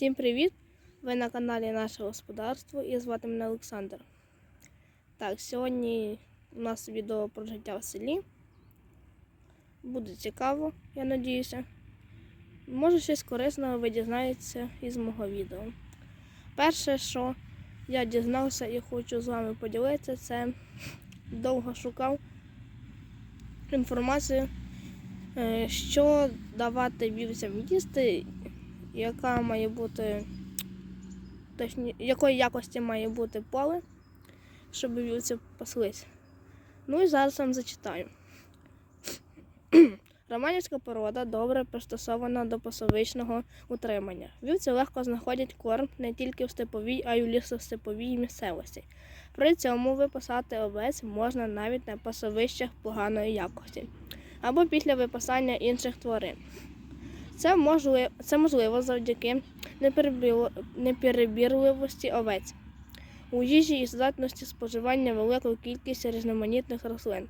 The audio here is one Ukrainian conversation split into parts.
Всім привіт! Ви на каналі Наше Господарство і звати мене Олександр. Так, сьогодні у нас відео про життя в селі. Буде цікаво, я надіюся. Може щось корисного ви дізнаєтеся із мого відео. Перше, що я дізнався і хочу з вами поділитися, це довго шукав інформацію, е, що давати вівцям їсти, яка має бути точні, якої якості має бути поле, щоб вівці паслись. Ну і зараз вам зачитаю. Романівська порода добре пристосована до пасовичного утримання. Вівці легко знаходять корм не тільки в степовій, а й у лісостеповій місцевості. При цьому випасати овець можна навіть на пасовищах поганої якості або після випасання інших тварин. Це можливо, це можливо завдяки неперебірливості овець у їжі і здатності споживання великої кількості різноманітних рослин.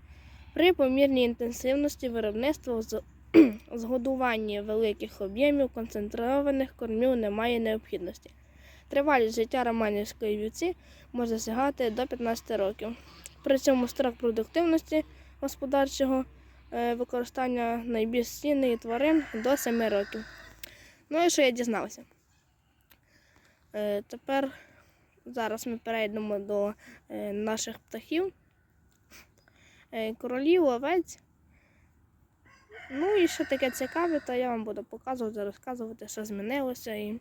При помірній інтенсивності виробництва з згодування великих об'ємів концентрованих кормів немає необхідності. Тривалість життя романівської вівці може сягати до 15 років. При цьому строк продуктивності господарчого використання найбільш цінних тварин до 7 років. Ну і що я дізнався? Е, Тепер зараз ми перейдемо до е, наших птахів. Е, Королів, овець. Ну і що таке цікаве, то я вам буду показувати, розказувати, що змінилося і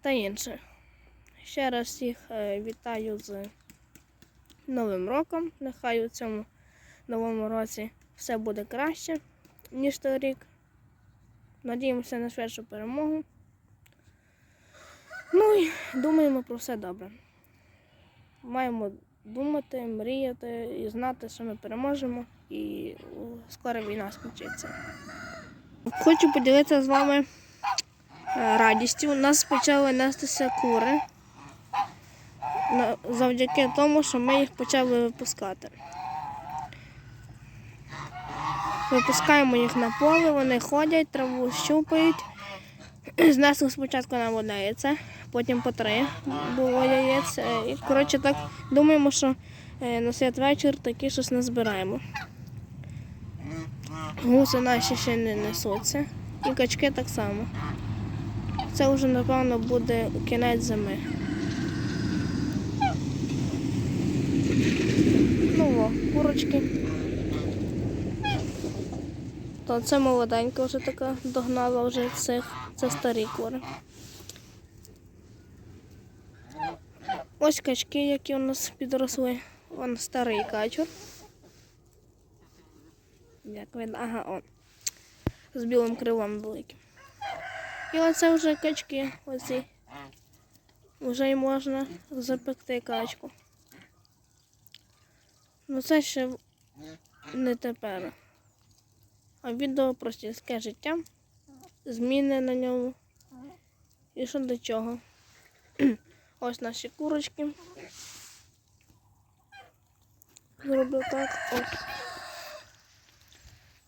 та інше. Ще раз всіх е, вітаю з Новим роком. Нехай у цьому новому році все буде краще, ніж торік. Надіємося на швидшу перемогу. Ну і думаємо про все добре. Маємо думати, мріяти і знати, що ми переможемо, і скоро війна скінчиться. Хочу поділитися з вами е, радістю. У нас почали нестися кури завдяки тому, що ми їх почали випускати. Випускаємо їх на поле, вони ходять, траву щупають. Знесли спочатку нам одне яйце, потім по три було яєць. Е, І коротше так думаємо, що е, на святвечір таки щось назбираємо. Гуси наші ще не несуться. І качки так само. Це вже, напевно, буде кінець зими. Ну о, курочки. То це молоденька вже така догнала вже цих. Це старі кури. Ось качки, які у нас підросли. Вон старий качур. Як він, ага, он. З білим крилом великим. І оце вже качки оці. Вже й можна запекти качку. Ну це ще не тепер. Відео про сільське життя, зміни на ньому. І що до чого. Ось наші курочки. Зроблю так. Ось.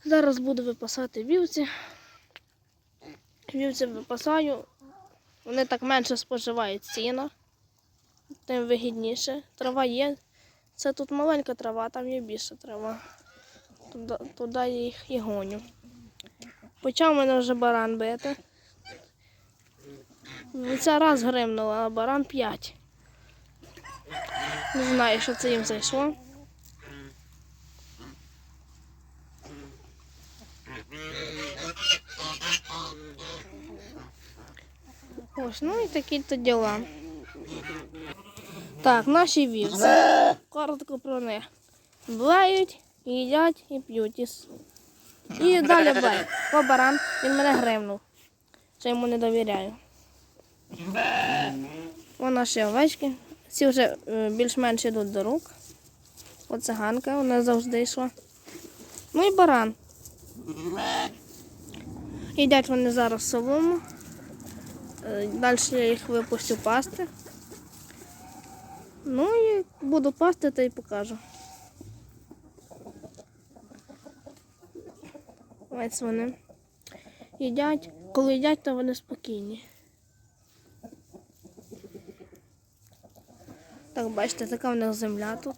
Зараз буду випасати вівці. Вівці випасаю. Вони так менше споживають сіна, тим вигідніше. Трава є. Це тут маленька трава, там є більша трава. Туди, туди їх і гоню. Почав мене вже баран бити. Це раз гримнула, а баран п'ять. Не знаю, що це їм зайшло. Ось, ну і такі то діла. Так, наші вівці. Коротко про них. Блають, їдять і п'ють. І, і далі блають. О, баран, він мене гримнув. Що йому не довіряю. Вон наші овечки. Ці вже е, більш-менш йдуть до рук. Оце ганка, вона завжди йшла. Ну і баран. Їдять вони зараз солому. Далі я їх випустю пасти. Ну і буду пасти та й покажу. Ось вони їдять. Коли їдять, то вони спокійні. Так, бачите, така в них земля тут.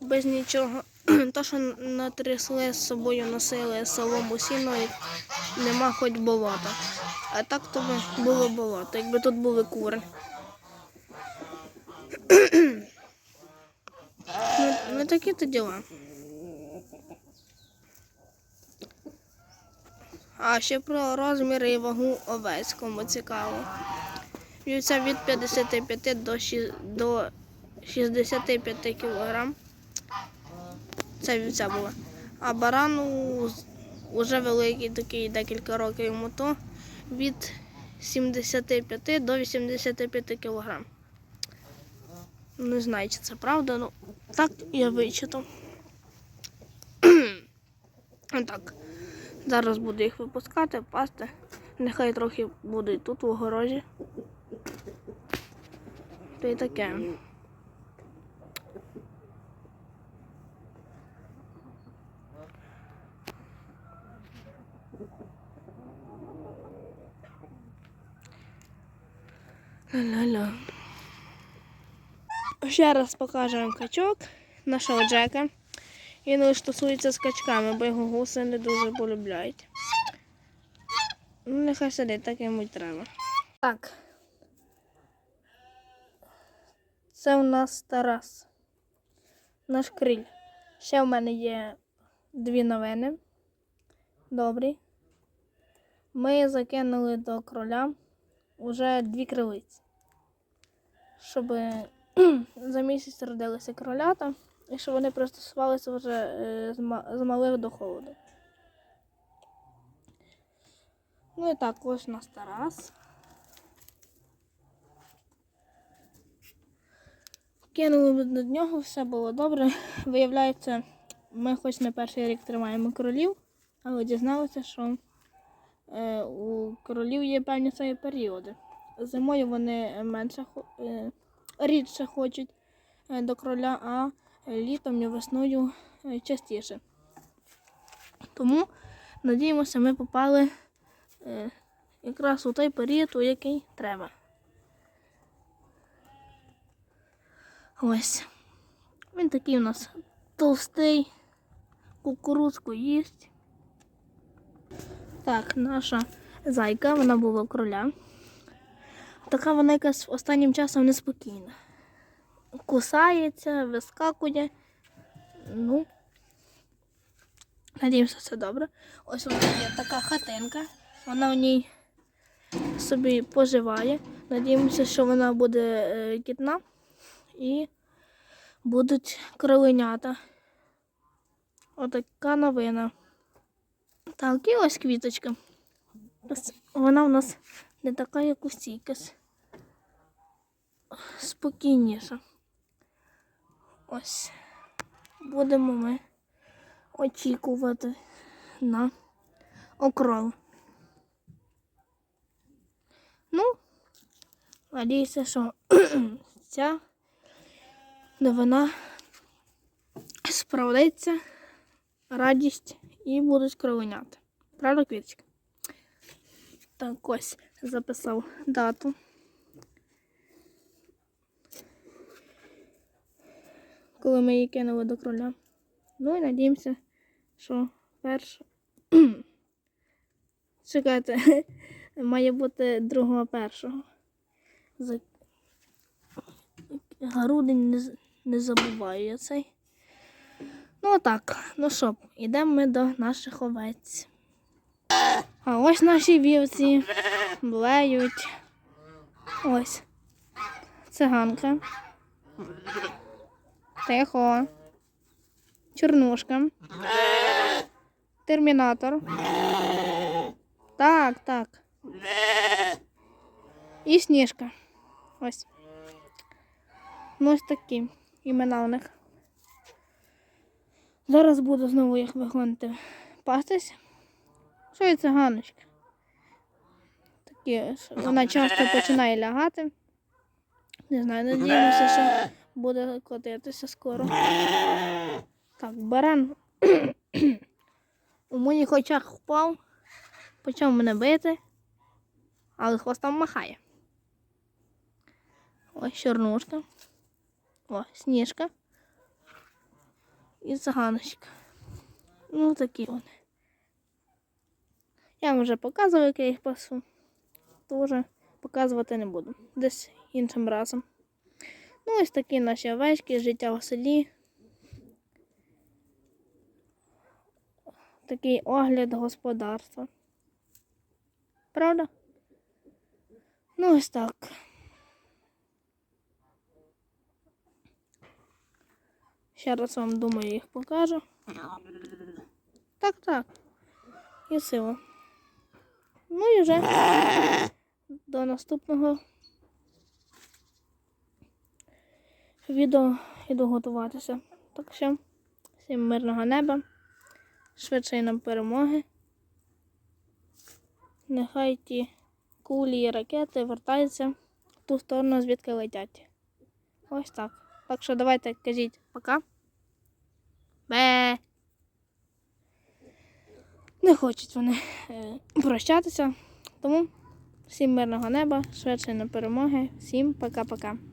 Без нічого. То, що натрясли з собою носили солому сіно, і нема хоч болота. А так то би було болото, якби тут були кури. ну, ну такі то діла. А ще про розміри і вагу овець, кому цікаво. Вівця від 55 до, до 65 кг. Це вівця була. А баран у- уже великий, такий декілька років йому то від 75 до 85 кг. Не знаю, чи це правда, ну так я вичитав. Так. Зараз буду їх випускати, пасти. Нехай трохи будуть тут в огорожі. То й таке. Ля-ля-ля. Ще раз покажу вам качок нашого Джека. Він лише з качками, бо його гуси не дуже полюбляють. Ну, нехай сидить, так йому й треба. Так. Це у нас Тарас. Наш криль. Ще в мене є дві новини. Добрі. Ми закинули до кроля уже дві крилиці. Щоб за місяць родилися кролята. І щоб вони пристосувалися вже е, з, малих до холоду. Ну і так, ось у нас Тарас. Кинули до нього, все було добре. Виявляється, ми хоч не перший рік тримаємо кролів, але дізналися, що е, у кролів є певні свої періоди. Зимою вони менше е, рідше хочуть е, до кроля, а літом і весною е, частіше. Тому, надіємося, ми попали е, якраз у той період, у який треба. Ось. Він такий у нас товстий, кукурудзку їсть. Так, наша зайка, вона була кроля. Така вона якась останнім часом неспокійна. Кусається, вискакує. Ну, надіємося, все добре. Ось у нас є така хатинка. Вона в ній собі поживає. Надіємося, що вона буде е, кітна і будуть кроленята. Отака новина. Так, і ось квіточка. Вона у нас не така, як у стійкась. Спокійніша. Ось. Будемо ми очікувати на окрол. Ну, надіюся, що ця новина справдиться, радість і будуть кровеняти. Правда, квіточка? Так, ось записав дату. Коли ми її кинули до кроля. Ну і надіємося, що перша. Чекайте, має бути другого першого. За... Грудень не, не забуваю я цей. Ну так, ну що, йдемо ми до наших овець. А ось наші вівці блеють. Ось. Циганка. Тихо. Чорнушка. Термінатор. Так, так. І сніжка. Ось. Ну, ось такі імена у них. Зараз буду знову їх вигонити пастись. Що і циганочка? Такі, вона часто починає лягати. Не знаю, надіємося, що буде котитися скоро. Так, баран у моїх очах впав, почав мене бити, але хвостом махає. Ось чорнушка. О, сніжка. І циганочка. Ну, такі вони. Я вам вже показував, як я їх пасу. То вже показувати не буду. Десь іншим разом. Ну, ось такі наші овечки, життя в селі. Такий огляд господарства. Правда? Ну, ось так. Ще раз вам думаю, їх покажу. Так, так. І сила. Ну і вже до наступного відео іду готуватися. Так що, всім мирного неба, швидшої нам перемоги. Нехай ті кулі і ракети вертаються в ту сторону, звідки летять. Ось так. Так що давайте кажіть пока. Бе. Не хочуть вони е, прощатися. Тому всім мирного неба, швидше на перемоги. Всім пока-пока.